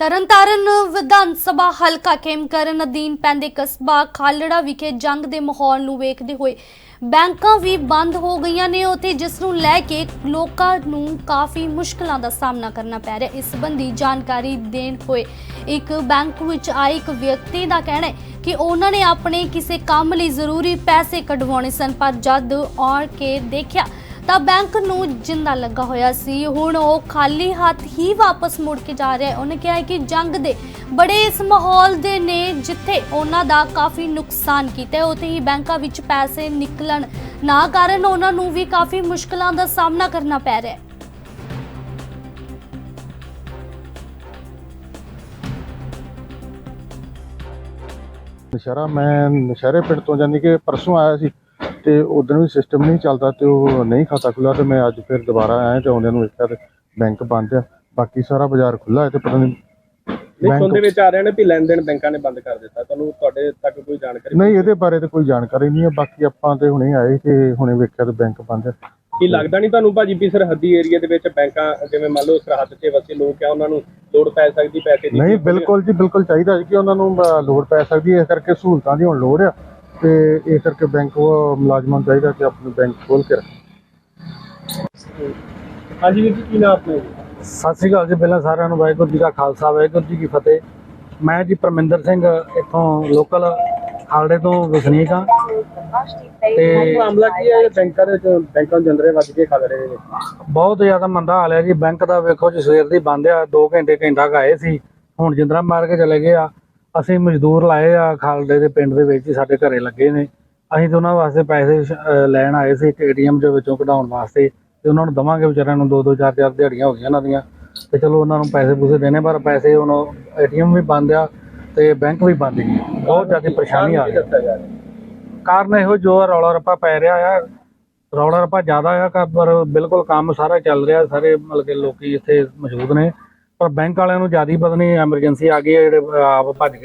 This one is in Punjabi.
ਤਰਨਤਾਰਨ ਵਿਧਾਨ ਸਭਾ ਹਲਕਾ ਖੇਮਕਰਨ ਅਧੀਨ ਪੈਂਦੇ ਕਸਬਾ ਖਾਲੜਾ ਵਿਖੇ ਜੰਗ ਦੇ ਮਾਹੌਲ ਨੂੰ ਵੇਖਦੇ ਹੋਏ ਬੈਂਕਾਂ ਵੀ ਬੰਦ ਹੋ ਗਈਆਂ ਨੇ ਉਤੇ ਜਿਸ ਨੂੰ ਲੈ ਕੇ ਲੋਕਾਂ ਨੂੰ ਕਾਫੀ ਮੁਸ਼ਕਲਾਂ ਦਾ ਸਾਹਮਣਾ ਕਰਨਾ ਪੈ ਰਿਹਾ। ਇਸ ਸੰਬੰਧੀ ਜਾਣਕਾਰੀ ਦੇਣ ਹੋਏ ਇੱਕ ਬੈਂਕ ਵਿੱਚ ਆਏ ਇੱਕ ਵਿਅਕਤੀ ਦਾ ਕਹਿਣਾ ਹੈ ਕਿ ਉਹਨਾਂ ਨੇ ਆਪਣੇ ਕਿਸੇ ਕੰਮ ਲਈ ਜ਼ਰੂਰੀ ਪੈਸੇ ਕਢਵਾਉਣੇ ਸਨ, ਪਰ ਜਦ ਆਉਣ ਕੇ ਦੇਖਿਆ ਤਾਂ ਬੈਂਕ ਨੂੰ ਜਿੰਦਾ ਲੱਗਾ ਹੋਇਆ ਸੀ। ਹੁਣ ਉਹ ਖਾਲੀ ਹੱਥ ਹੀ ਵਾਪਸ ਮੁੜ ਕੇ ਜਾ ਰਿਹਾ ਹੈ। ਉਹਨੇ ਕਿਹਾ ਹੈ ਕਿ ਜੰਗ ਦੇ ਬੜੇ ਇਸ ਮਾਹੌਲ ਦੇ ਨੇ ਜਿੱਥੇ ਉਹਨਾਂ ਦਾ ਕਾਫੀ ਨੁਕਸਾਨ ਕੀਤਾ ਹੈ। ਉੱਥੇ ਹੀ ਬੈਂਕਾਂ ਵਿੱਚ ਪੈਸੇ ਨਿਕਲਣ ਨਾ ਕਾਰਨ ਉਹਨਾਂ ਨੂੰ ਵੀ ਕਾਫੀ ਮੁਸ਼ਕਲਾਂ ਦਾ ਸਾਹਮਣਾ ਕਰਨਾ ਪੈ ਰਿਹਾ ਹੈ। ਨਸ਼ਹਿਰਾ, ਮੈਂ ਨਸ਼ਹਿਰੇ ਪਿੰਡ ਤੋਂ ਜਾਨੀ ਕਿ ਪਰਸੋਂ ਆਇਆ ਸੀ। ਤੇ ਉਦੋਂ ਵੀ ਸਿਸਟਮ ਨਹੀਂ ਚੱਲਦਾ ਤੇ ਉਹ ਨਹੀਂ ਖਾਤਾ ਖੁੱਲਾ ਤੇ ਮੈਂ ਅੱਜ ਫਿਰ ਦੁਬਾਰਾ ਆਇਆ ਤੇ ਆਉਂਦਿਆਂ ਨੂੰ ਵੇਖਿਆ ਤੇ ਬੈਂਕ ਬੰਦ ਆ। ਬਾਕੀ ਸਾਰਾ ਬਾਜ਼ਾਰ ਖੁੱਲਾ ਹੈ ਤੇ ਪਤਾ ਨਹੀਂ ਨਹੀਂ ਸੁਣਦੇ ਬੈਂਕ ਵਿੱਚ ਆ ਰਿਹਾ ਨੇ ਵੀ ਲੈਣ ਦੇਣ ਬੈਂਕਾਂ ਨੇ ਬੰਦ ਕਰ ਦਿੱਤਾ। ਤੁਹਾਨੂੰ ਤੁਹਾਡੇ ਤੱਕ ਕੋਈ ਜਾਣਕਾਰੀ ਨਹੀਂ ਇਹਦੇ ਬਾਰੇ ਤੇ ਕੋਈ ਜਾਣਕਾਰੀ ਨਹੀਂ ਹੈ ਬਾਕੀ ਆਪਾਂ ਤੇ ਹੁਣੇ ਆਏ ਤੇ ਹੁਣੇ ਵੇਖਿਆ ਤੇ ਬੈਂਕ ਬੰਦ ਆ। ਕੀ ਲੱਗਦਾ ਨਹੀਂ ਤੁਹਾਨੂੰ ਭਾਜੀ ਵੀ ਸਰਹੱਦੀ ਏਰੀਆ ਦੇ ਵਿੱਚ ਬੈਂਕਾਂ ਜਿਵੇਂ ਮੰਨ ਲਓ ਸਰਹੱਦ 'ਤੇ ਵਸੇ ਲੋਕ ਆ ਉਹਨਾਂ ਨੂੰ ਲੋੜ ਪੈ ਸਕਦੀ ਪੈਸੇ ਦੀ? ਨਹੀਂ ਬਿਲਕੁਲ ਜੀ ਬਿਲਕੁਲ ਚਾਹੀਦਾ ਜੀ ਕਿ ਉਹਨਾਂ ਨੂੰ ਲੋੜ ਪੈ ਸਕਦੀ ਹੈ। ਇਸ ਕਰਕੇ ਸਹੂਲਤਾਂ ਦੀ ਹੁਣ ਲੋੜ ਆ। ਤੇ ਇਸ ਕਰਕੇ ਬੈਂਕ ਉਹ ਮੁਲਾਜ਼ਮਾਂ ਨੂੰ ਚਾਹੀਦਾ ਕਿ ਆਪਣੇ ਬੈਂਕ ਖੋਲ ਕੇ ਰੱਖਣ। ਹਾਂਜੀ ਵੀਰ ਜੀ ਕੀ ਨਾਮ ਆਪਣੇ ਸਤਿ ਸ੍ਰੀ ਅਕਾਲ ਜੀ ਪਹਿਲਾਂ ਸਾਰਿਆਂ ਨੂੰ ਵਾਹਿਗੁਰੂ ਜੀ ਕਾ ਖਾਲਸਾ ਵਾਹਿਗੁਰੂ ਜੀ ਕੀ ਫਤਿਹ। ਮੈਂ ਜੀ ਪਰਮਿੰਦਰ ਸਿੰਘ ਇੱਥੋਂ ਲੋਕਲ ਖਾਲੜੇ ਤੋਂ ਵਸਨੀਕ ਹਾਂ। ਤੇ ਮਾਮਲਾ ਕੀ ਹੈ? ਇਹ ਬੈਂਕਾਂ ਦੇ ਵਿੱਚ ਬੈਂਕਾਂ ਨੂੰ ਜੰਦਰੇ ਵੱਜ ਕੇ ਖਾ ਰਹੇ ਨੇ। ਬਹੁਤ ਜ਼ਿਆਦਾ ਮੰਦਾ ਹਾਲ ਹੈ ਜੀ। ਬੈਂਕ ਦਾ ਵੇਖੋ ਜੀ ਸਵੇਰ ਦੀ ਬੰਦ ਆ 2 ਘੰਟੇ ਘੰਟਾ ਆਏ ਸੀ। ਹੁਣ ਜਿੰਦਰਾ ਮਾਰ ਕੇ ਚਲੇ ਗਏ ਆ। ਅਸੀਂ ਮਜ਼ਦੂਰ ਲਾਏ ਆ, ਖਾਲਡੇ ਦੇ ਪਿੰਡ ਦੇ ਵਿੱਚ ਹੀ ਸਾਡੇ ਘਰੇ ਲੱਗੇ ਨੇ। ਅਸੀਂ ਤਾਂ ਉਹਨਾਂ ਵਾਸਤੇ ਪੈਸੇ ਸ਼- ਅਹ, ਲੈਣ ਆਏ ਸੀ ਏਟੀਐਮ ਦੇ ਵਿੱਚੋਂ ਕਢਾਉਣ ਵਾਸਤੇ। ਤੇ ਉਹਨਾਂ ਨੂੰ ਦਵਾਂਗੇ ਵਿਚਾਰਿਆਂ ਨੂੰ 2-2 4-4 ਦਿਹਾੜੀਆਂ ਹੋ ਗਈਆਂ ਉਹਨਾਂ ਦੀਆਂ। ਤੇ ਚਲੋ ਉਹਨਾਂ ਨੂੰ ਪੈਸੇ ਪੂਸੇ ਦੇਣੇ, ਪਰ ਪੈਸੇ ਹੁਣ ਏਟੀਐਮ ਵੀ ਬੰਦ ਆ ਤੇ ਬੈਂਕ ਵੀ ਬੰਦ ਗਈ ਬਹੁਤ ਜ਼ਿਆਦਾ ਪਰੇਸ਼ਾਨੀ ਆ ਰਹੀ ਹੈ ਕਾਰਨ ਇਹੋ ਜੋ ਰੌਲਾ ਰੱਪਾ ਪੈ ਰਿਹਾ ਆ। ਰੌਲਾ ਰੱਪਾ ਜ਼ਿਆਦਾ ਆ, ਕ- ਪਰ ਬਿਲਕੁਲ ਕੰਮ ਸਾਰਾ ਚੱਲ ਰਿਹਾ, ਸਾਰੇ ਮਤਲਬ ਕਿ ਲੋਕੀ ਇੱਥੇ ਮੌਜੂਦ ਨੇ। ਪਰ ਬੈਂਕ ਵਾਲਿਆਂ ਨੂੰ ਜ਼ਿਆਦਾ ਪਤਾ ਨਹੀਂ, ਐਮਰਜੈਂਸੀ ਆ ਗਈ ਹੈ ਜਿਹੜੇ ਆਪ ਭੱਜ ਕੇ